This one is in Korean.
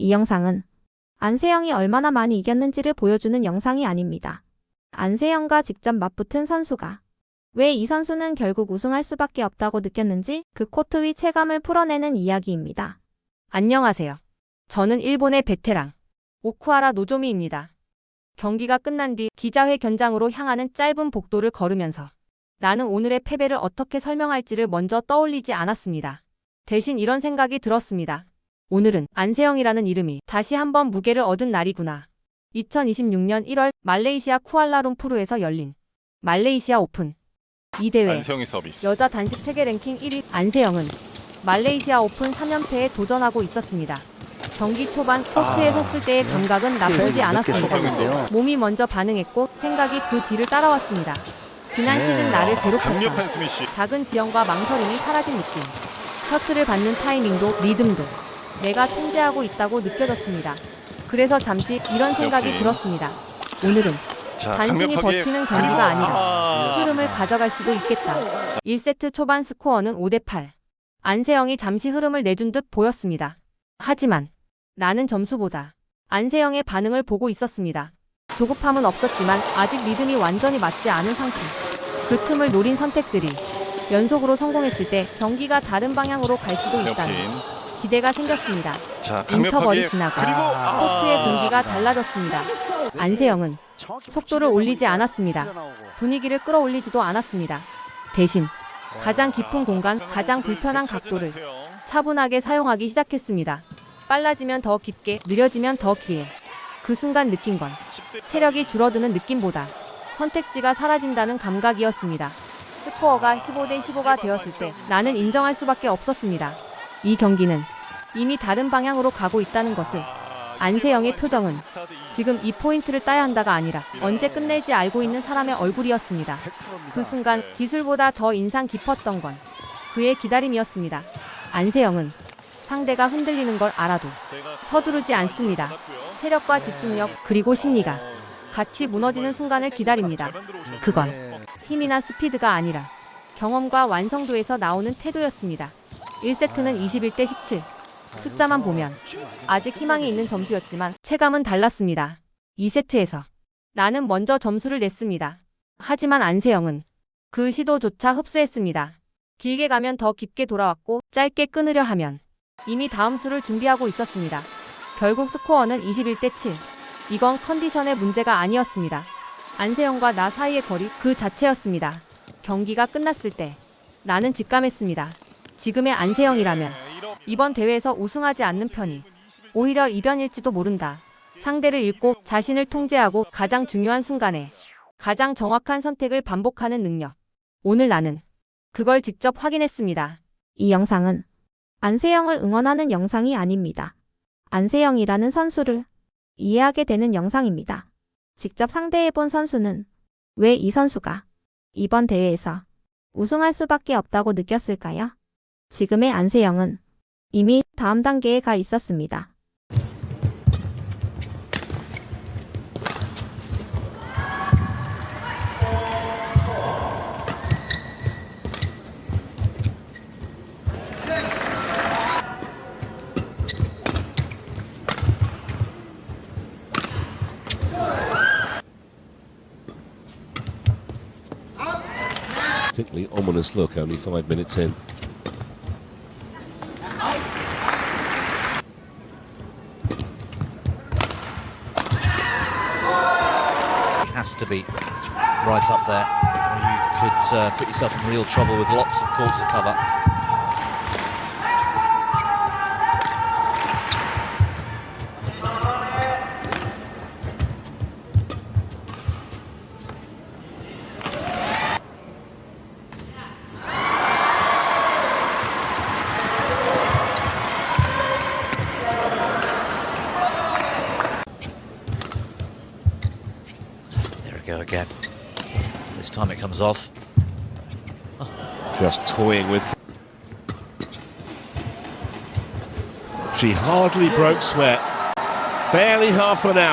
이 영상은 안세영이 얼마나 많이 이겼는지를 보여주는 영상이 아닙니다. 안세영과 직접 맞붙은 선수가 왜 이 선수는 결국 우승할 수밖에 없다고 느꼈는지 그 코트 위 체감을 풀어내는 이야기입니다. 안녕하세요. 저는 일본의 베테랑 오쿠하라 노조미입니다. 경기가 끝난 뒤 기자회 견장으로 향하는 짧은 복도를 걸으면서 나는 오늘의 패배를 어떻게 설명할지를 먼저 떠올리지 않았습니다. 대신 이런 생각이 들었습니다. 오늘은 안세영이라는 이름이 다시 한번 무게를 얻은 날이구나. 2026년 1월 말레이시아 쿠알라룸푸르에서 열린 말레이시아 오픈. 이 대회 안세영의 서비스. 여자 단식 세계 랭킹 1위 안세영은 말레이시아 오픈 3연패에 도전하고 있었습니다. 경기 초반 코트에 아, 섰을 때의 감각은 나쁘지 않았습니다. 안세영의 몸이 먼저 반응했고 생각이 그 뒤를 따라왔습니다. 지난 네. 시즌 나를 괴롭혔던 강력한 스미시. 작은 지연과 망설임이 사라진 느낌. 셔틀을 받는 타이밍도 리듬도 내가 통제하고 있다고 느껴졌습니다. 그래서 잠시 이런 생각이. 들었습니다. 오늘은 자, 단순히 강력하게 버티는 경기가 아니라 아, 흐름을 가져갈 수도 있겠다. 1세트 초반 스코어는 5대8. 안세영이 잠시 흐름을 내준 듯 보였습니다. 하지만 나는 점수보다 안세영의 반응을 보고 있었습니다. 조급함은 없었지만 아직 리듬이 완전히 맞지 않은 상태. 그 틈을 노린 선택들이 연속으로 성공했을 때 경기가 다른 방향으로 갈 수도 있다는. 기대가 생겼습니다. 자, 인터벌이 강력하게 지나고 그리고 코트의 아, 공기가 달라졌습니다. 안세영은 속도를 올리지 않았습니다. 분위기를 끌어올리지도 않았습니다. 대신 가장 깊은 공간, 가장 불편한 각도를 차분하게 사용하기 시작했습니다. 빨라지면 더 깊게, 느려지면 더 기에. 그 순간 느낀 건 체력이 줄어드는 느낌보다 선택지가 사라진다는 감각이었습니다. 스코어가 15대 15가 되었을 때 나는 인정할 수밖에 없었습니다. 이 경기는 이미 다른 방향으로 가고 있다는 것을 안세영의 표정은 지금 이 포인트를 따야 한다가 아니라 언제 끝낼지 알고 있는 사람의 얼굴이었습니다. 그 순간 기술보다 더 인상 깊었던 건 그의 기다림이었습니다. 안세영은 상대가 흔들리는 걸 알아도 서두르지 않습니다. 체력과 집중력 그리고 심리가 같이 무너지는 순간을 기다립니다. 그건 힘이나 스피드가 아니라 경험과 완성도에서 나오는 태도였습니다. 1세트는 21대 17. 숫자만 보면 아직 희망이 있는 점수였지만 체감은 달랐습니다. 2세트에서 나는 먼저 점수를 냈습니다. 하지만 안세영은 그 시도조차 흡수했습니다. 길게 가면 더 깊게 돌아왔고 짧게 끊으려 하면 이미 다음 수를 준비하고 있었습니다. 결국 스코어는 21대 7. 이건 컨디션의 문제가 아니었습니다. 안세영과 나 사이의 거리 그 자체였습니다. 경기가 끝났을 때 나는 직감했습니다. 지금의 안세영이라면 이번 대회에서 우승하지 않는 편이 오히려 이변일지도 모른다. 상대를 읽고 자신을 통제하고 가장 중요한 순간에 가장 정확한 선택을 반복하는 능력. 오늘 나는 그걸 직접 확인했습니다. 이 영상은 안세영을 응원하는 영상이 아닙니다. 안세영이라는 선수를 이해하게 되는 영상입니다. 직접 상대해본 선수는 왜 이 선수가 이번 대회에서 우승할 수밖에 없다고 느꼈을까요? 지금의 안세영은 이미 다음 단계에 가 있었습니다. Has to be right up there. You could uh, put yourself in real trouble with lots of courts to cover. Go again. This time it comes off. Just toying with. She hardly broke sweat. Barely half an hour.